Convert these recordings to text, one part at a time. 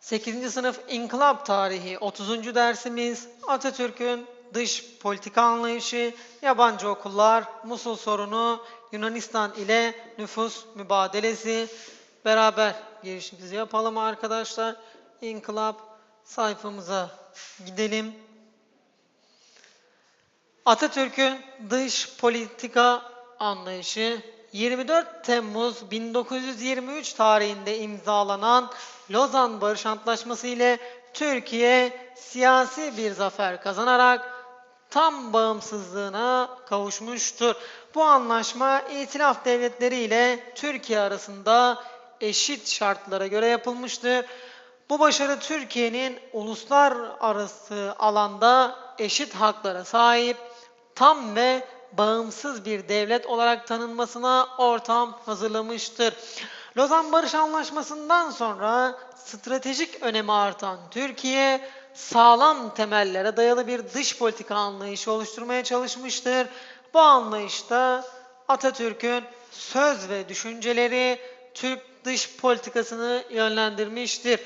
8. sınıf İnkılap Tarihi 30. dersimiz Atatürk'ün dış politika anlayışı, yabancı okullar, Musul sorunu, Yunanistan ile nüfus mübadelesi. Beraber girişimizi yapalım arkadaşlar. İnkılap sayfamıza gidelim. Atatürk'ün dış politika anlayışı 24 Temmuz 1923 tarihinde imzalanan Lozan Barış Antlaşması ile Türkiye siyasi bir zafer kazanarak tam bağımsızlığına kavuşmuştur. Bu anlaşma İtilaf devletleri ile Türkiye arasında eşit şartlara göre yapılmıştır. Bu başarı Türkiye'nin uluslararası alanda eşit haklara sahip, tam ve bağımsız bir devlet olarak tanınmasına ortam hazırlamıştır. Lozan Barış Anlaşması'ndan sonra stratejik önemi artan Türkiye, sağlam temellere dayalı bir dış politika anlayışı oluşturmaya çalışmıştır. Bu anlayışta Atatürk'ün söz ve düşünceleri Türk dış politikasını yönlendirmiştir.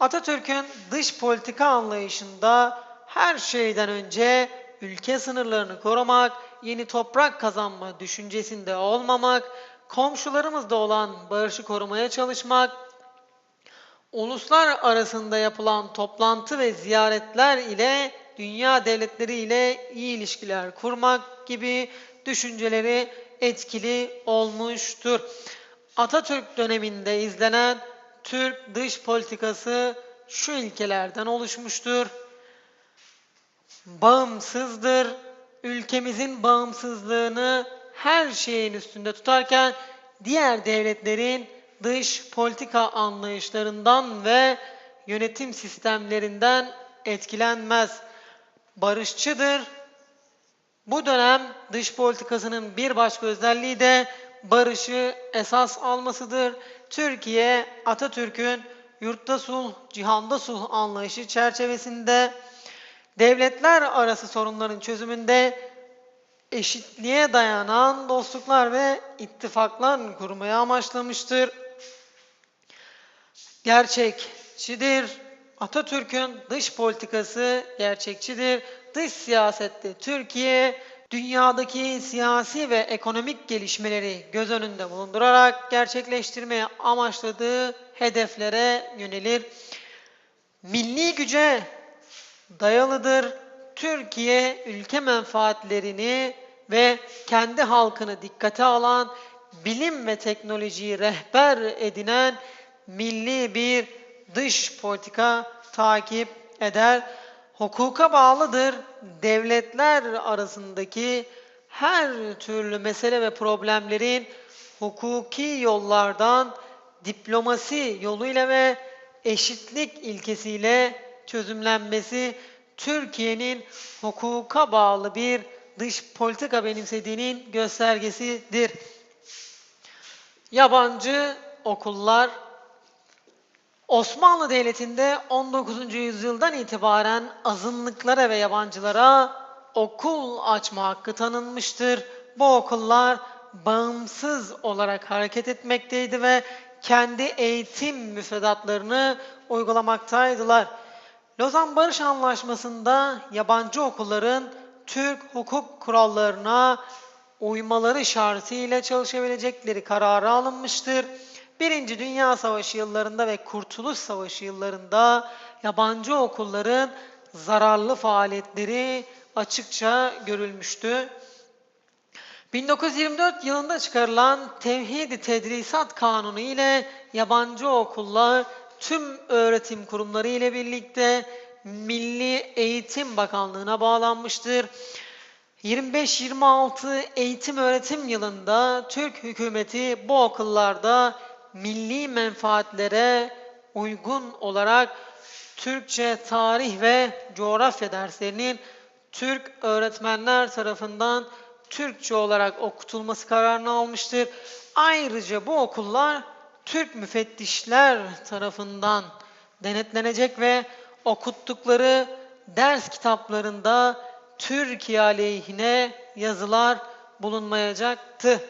Atatürk'ün dış politika anlayışında her şeyden önce ülke sınırlarını korumak, yeni toprak kazanma düşüncesinde olmamak, komşularımızda olan barışı korumaya çalışmak, uluslar arasında yapılan toplantı ve ziyaretler ile dünya devletleri ile iyi ilişkiler kurmak gibi düşünceleri etkili olmuştur. Atatürk döneminde izlenen Türk dış politikası şu ilkelerden oluşmuştur. Bağımsızdır. Ülkemizin bağımsızlığını her şeyin üstünde tutarken diğer devletlerin dış politika anlayışlarından ve yönetim sistemlerinden etkilenmez. Barışçıdır. Bu dönem dış politikasının bir başka özelliği de barışı esas almasıdır. Türkiye Atatürk'ün yurtta sulh, cihanda sulh anlayışı çerçevesinde devletler arası sorunların çözümünde eşitliğe dayanan dostluklar ve ittifaklar kurmaya amaçlamıştır. Gerçekçidir. Atatürk'ün dış politikası gerçekçidir. Dış siyasette Türkiye dünyadaki siyasi ve ekonomik gelişmeleri göz önünde bulundurarak gerçekleştirmeye amaçladığı hedeflere yönelir. Milli güce dayalıdır. Türkiye ülke menfaatlerini ve kendi halkını dikkate alan, bilim ve teknolojiyi rehber edinen milli bir dış politika takip eder. Hukuka bağlıdır. Devletler arasındaki her türlü mesele ve problemlerin hukuki yollardan diplomasi yoluyla ve eşitlik ilkesiyle çözümlenmesi Türkiye'nin hukuka bağlı bir dış politika benimsediğinin göstergesidir. Yabancı okullar Osmanlı Devleti'nde 19. yüzyıldan itibaren azınlıklara ve yabancılara okul açma hakkı tanınmıştır. Bu okullar bağımsız olarak hareket etmekteydi ve kendi eğitim müfredatlarını uygulamaktaydılar. Lozan Barış Anlaşması'nda yabancı okulların Türk hukuk kurallarına uymaları şartıyla çalışabilecekleri kararı alınmıştır. Birinci Dünya Savaşı yıllarında ve Kurtuluş Savaşı yıllarında yabancı okulların zararlı faaliyetleri açıkça görülmüştü. 1924 yılında çıkarılan Tevhid-i Tedrisat Kanunu ile yabancı okullar tüm öğretim kurumları ile birlikte Milli Eğitim Bakanlığı'na bağlanmıştır. 25-26 eğitim öğretim yılında Türk hükümeti bu okullarda milli menfaatlere uygun olarak Türkçe, tarih ve coğrafya derslerinin Türk öğretmenler tarafından Türkçe olarak okutulması kararını almıştır. Ayrıca bu okullar Türk müfettişler tarafından denetlenecek ve okuttukları ders kitaplarında Türkiye aleyhine yazılar bulunmayacaktı.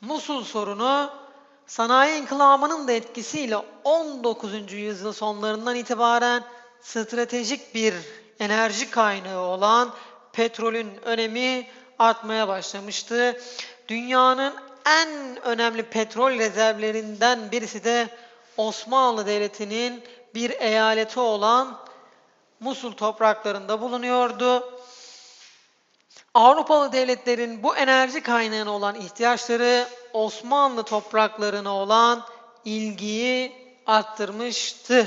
Musul sorunu Sanayi inkılabının da etkisiyle 19. yüzyıl sonlarından itibaren stratejik bir enerji kaynağı olan petrolün önemi artmaya başlamıştı. Dünyanın en önemli petrol rezervlerinden birisi de Osmanlı Devleti'nin bir eyaleti olan Musul topraklarında bulunuyordu. Avrupalı devletlerin bu enerji kaynağına olan ihtiyaçları Osmanlı topraklarına olan ilgiyi arttırmıştı.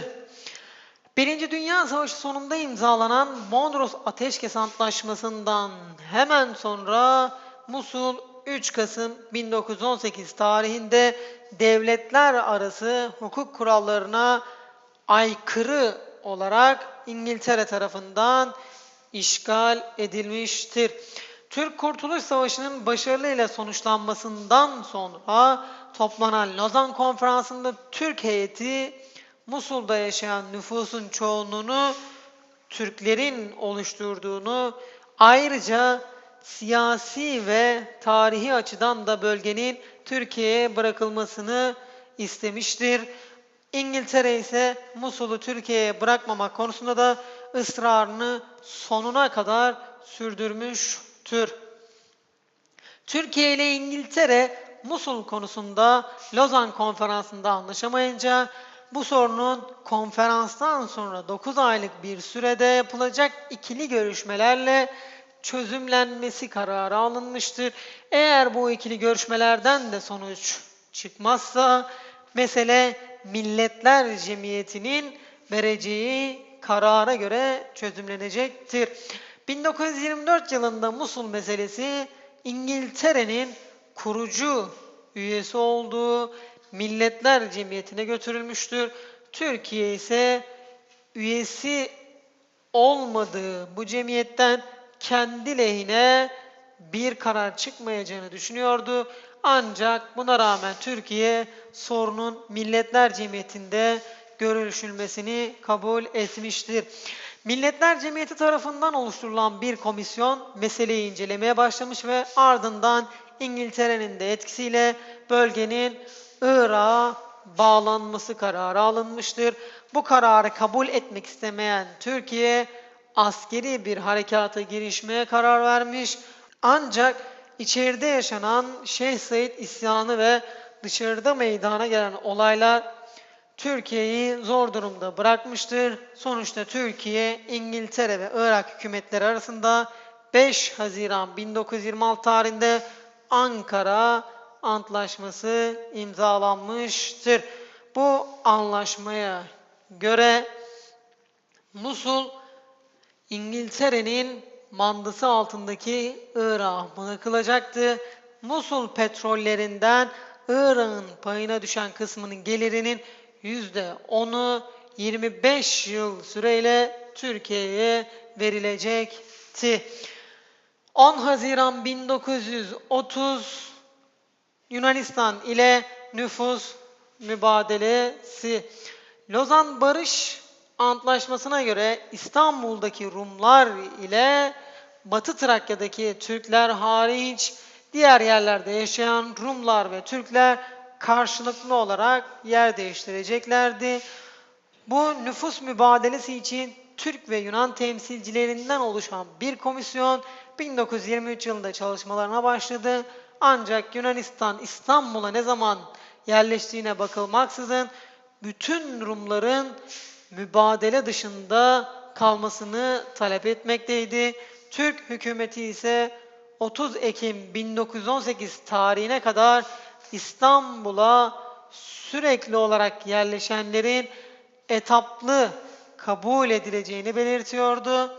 Birinci Dünya Savaşı sonunda imzalanan Mondros Ateşkes Antlaşması'ndan hemen sonra Musul 3 Kasım 1918 tarihinde devletler arası hukuk kurallarına aykırı olarak İngiltere tarafından işgal edilmiştir. Türk Kurtuluş Savaşı'nın başarıyla sonuçlanmasından sonra toplanan Lozan Konferansı'nda Türk heyeti Musul'da yaşayan nüfusun çoğunluğunu Türklerin oluşturduğunu ayrıca siyasi ve tarihi açıdan da bölgenin Türkiye'ye bırakılmasını istemiştir. İngiltere ise Musul'u Türkiye'ye bırakmamak konusunda da ısrarını sonuna kadar sürdürmüştür. Türkiye ile İngiltere Musul konusunda Lozan Konferansı'nda anlaşamayınca bu sorunun konferanstan sonra 9 aylık bir sürede yapılacak ikili görüşmelerle çözümlenmesi kararı alınmıştır. Eğer bu ikili görüşmelerden de sonuç çıkmazsa mesele Milletler Cemiyeti'nin vereceği karara göre çözümlenecektir. 1924 yılında Musul meselesi İngiltere'nin kurucu üyesi olduğu Milletler Cemiyeti'ne götürülmüştür. Türkiye ise üyesi olmadığı bu cemiyetten kendi lehine bir karar çıkmayacağını düşünüyordu. Ancak buna rağmen Türkiye sorunun Milletler Cemiyeti'nde görüşülmesini kabul etmiştir. Milletler Cemiyeti tarafından oluşturulan bir komisyon meseleyi incelemeye başlamış ve ardından İngiltere'nin de etkisiyle bölgenin Irak'a bağlanması kararı alınmıştır. Bu kararı kabul etmek istemeyen Türkiye askeri bir harekata girişmeye karar vermiş. Ancak içeride yaşanan Şeyh Said isyanı ve dışarıda meydana gelen olaylar Türkiye'yi zor durumda bırakmıştır. Sonuçta Türkiye, İngiltere ve Irak hükümetleri arasında 5 Haziran 1926 tarihinde Ankara Antlaşması imzalanmıştır. Bu anlaşmaya göre Musul İngiltere'nin mandası altındaki Irak'a bırakılacaktı. Musul petrollerinden Irak'ın payına düşen kısmının gelirinin %10'u 25 yıl süreyle Türkiye'ye verilecekti. 10 Haziran 1930 Yunanistan ile nüfus mübadelesi Lozan Barış Antlaşması'na göre İstanbul'daki Rumlar ile Batı Trakya'daki Türkler hariç diğer yerlerde yaşayan Rumlar ve Türkler karşılıklı olarak yer değiştireceklerdi. Bu nüfus mübadelesi için Türk ve Yunan temsilcilerinden oluşan bir komisyon 1923 yılında çalışmalarına başladı. Ancak Yunanistan İstanbul'a ne zaman yerleştiğine bakılmaksızın bütün Rumların mübadele dışında kalmasını talep etmekteydi. Türk hükümeti ise 30 Ekim 1918 tarihine kadar İstanbul'a sürekli olarak yerleşenlerin etaplı kabul edileceğini belirtiyordu.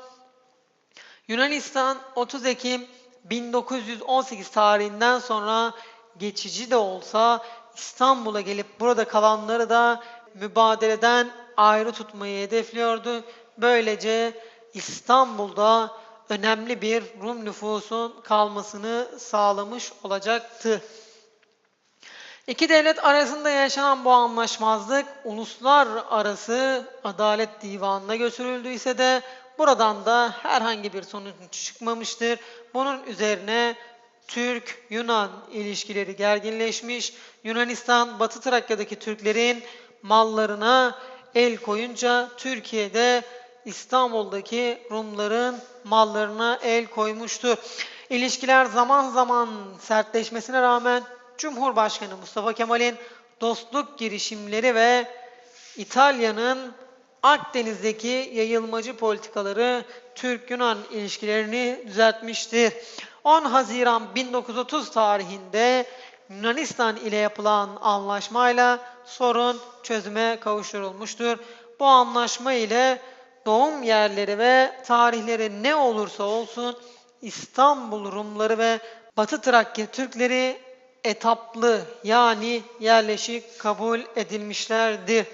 Yunanistan 30 Ekim 1918 tarihinden sonra geçici de olsa İstanbul'a gelip burada kalanları da mübadeleden ayrı tutmayı hedefliyordu. Böylece İstanbul'da önemli bir Rum nüfusun kalmasını sağlamış olacaktı. İki devlet arasında yaşanan bu anlaşmazlık uluslararası adalet divanına götürüldüyse de buradan da herhangi bir sonuç çıkmamıştır. Bunun üzerine Türk-Yunan ilişkileri gerginleşmiş. Yunanistan Batı Trakya'daki Türklerin mallarına el koyunca Türkiye'de İstanbul'daki Rumların mallarına el koymuştur. İlişkiler zaman zaman sertleşmesine rağmen Cumhurbaşkanı Mustafa Kemal'in dostluk girişimleri ve İtalya'nın Akdeniz'deki yayılmacı politikaları Türk-Yunan ilişkilerini düzeltmiştir. 10 Haziran 1930 tarihinde Yunanistan ile yapılan anlaşmayla sorun çözüme kavuşturulmuştur. Bu anlaşma ile doğum yerleri ve tarihleri ne olursa olsun İstanbul Rumları ve Batı Trakya Türkleri etaplı yani yerleşik kabul edilmişlerdir.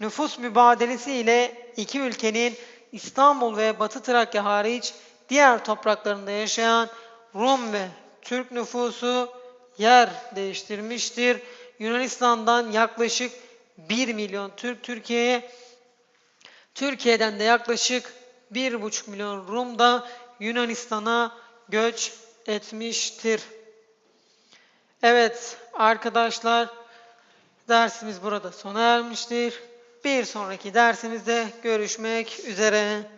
Nüfus mübadelesi ile iki ülkenin İstanbul ve Batı Trakya hariç diğer topraklarında yaşayan Rum ve Türk nüfusu yer değiştirmiştir. Yunanistan'dan yaklaşık 1 milyon Türk Türkiye'ye, Türkiye'den de yaklaşık 1,5 milyon Rum da Yunanistan'a göç etmiştir. Evet arkadaşlar dersimiz burada sona ermiştir. Bir sonraki dersimizde görüşmek üzere.